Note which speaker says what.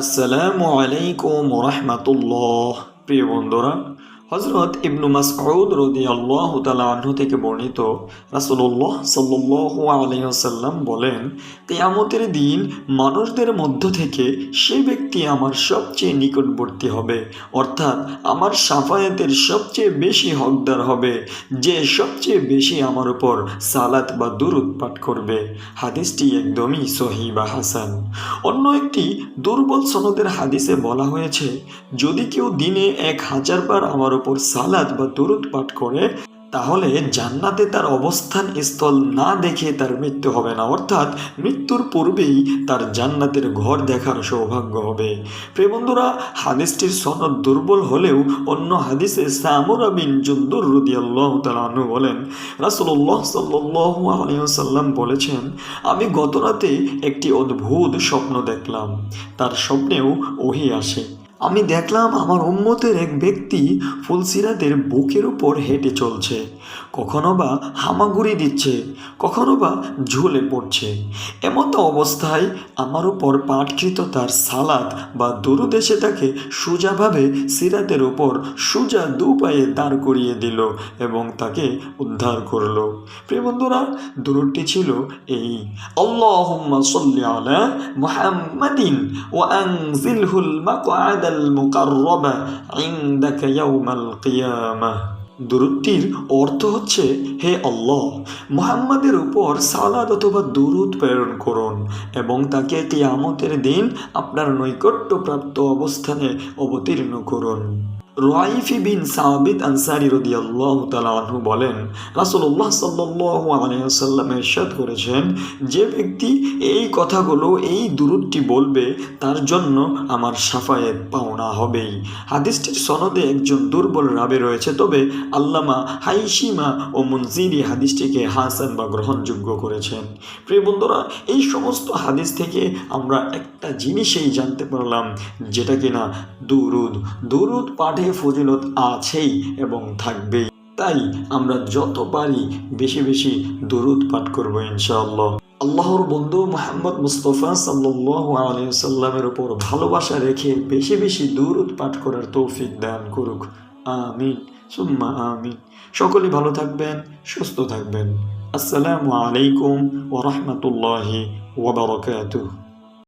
Speaker 1: আসসালামু আলাইকুম রহমাতুল্লাহ। প্রিয় বন্ধুরা হজরত ইবনু মাসউদ রদি আল্লাহ আনহু থেকে বর্ণিত রাসূলুল্লাহ সাল্লাল্লাহু আলাইহি ওয়াসাল্লাম বলেন, কিয়ামতের দিন মানুষদের মধ্য থেকে সে ব্যক্তি আমার সবচেয়ে নিকটবর্তী হবে। অর্থাৎ আমার সাফায়াতের সবচেয়ে বেশি হকদার হবে, যে সবচেয়ে বেশি আমার উপর সালাত বা দুরুদ পাঠ করবে। হাদিসটি একদমই সহি বা হাসান। অন্য একটি দুর্বল সনদের হাদিসে বলা হয়েছে, যদি কেউ দিনে এক হাজার বার আমার উপর সালাদ বা দরুদ পাঠ করে, তাহলে জান্নাতে তার অবস্থান স্থল না দেখে তার মৃত্যু হবে না। অর্থাৎ মৃত্যুর পূর্বেই তার জান্নাতের ঘর দেখার সৌভাগ্য হবে। প্রিয় বন্ধুরা, হাদিসটির সনদ দুর্বল হলেও অন্য হাদিসে সামুরা বিন জুন্দুর রদিয়াল্লাহ তালু বলেন রাসুল্লাহ সাল্লাহ আলিয়াল্লাম বলেছেন, আমি গতরাতে একটি অদ্ভুত স্বপ্ন দেখলাম। তার স্বপ্নেও ওহি আসে। আমি দেখলাম আমার উম্মতের এক ব্যক্তি ফুলসিরাতের বুকের উপর হেঁটে চলছে। কখনো বা হামাগুড়ি দিচ্ছে, কখনো বা ঝুলে পড়ছে। এমতো অবস্থায় আমার উপর পাঠকৃত তার সালাদ বা দুরুদেশে তাকে সোজাভাবে সিরাতের উপর সোজা দু পায়ে দাঁড় করিয়ে দিল এবং তাকে উদ্ধার করল। প্রিয় বন্ধুরা দুরুটি ছিল এই আল্লাহ সাল্লি আলা মুহাম্মাদিন ওয়া আনজিলহুল দুরুদটির অর্থ হচ্ছে, হে আল্লাহ, মোহাম্মদের উপর সালাদ অথবা দুরুদ প্রেরণ করুন এবং তাকে কিয়ামতের দিন আপনার নৈকট্যপ্রাপ্ত অবস্থানে অবতীর্ণ করুন। রাইফি বিন সাবিদ আনসারি রদিয়াল্লাহ তালাহু বলেন রাসুল্লাহ সাল্লাহ আলাইসাল্লাম এরশাদ করেছেন, যে ব্যক্তি এই কথাগুলো, এই দুরুদটি বলবে, তার জন্য আমার সাফায়েত পাওনা হবেই। হাদিসটির সনদে একজন দুর্বল রাবে রয়েছে, তবে আল্লামা হাইসিমা ও মুনজিরি হাদিসটিকে হাসান বা গ্রহণযোগ্য করেছেন। প্রিয় বন্ধুরা, এই সমস্ত হাদিস থেকে আমরা একটা জিনিসেই জানতে পারলাম, যেটা কিনা দুরুদ। দুরুদ পাঠে ফজিলত আছেই এবং থাকবেই। তাই আমরা যত পারি বেশি বেশি দুরুদ পাঠ করব ইনশাআল্লাহ। আল্লাহর বন্ধু মোহাম্মদ মুস্তফা সাল্লাহ আলিয়াল্লামের উপর ভালোবাসা রেখে বেশি বেশি দুরুদ পাঠ করার তৌফিক দান করুক। আমিন, সুম্মা আমিন। সকলে ভালো থাকবেন, সুস্থ থাকবেন। আসসালামু আলাইকুম ওরহমতুল্লাহি ওবরকাতুহ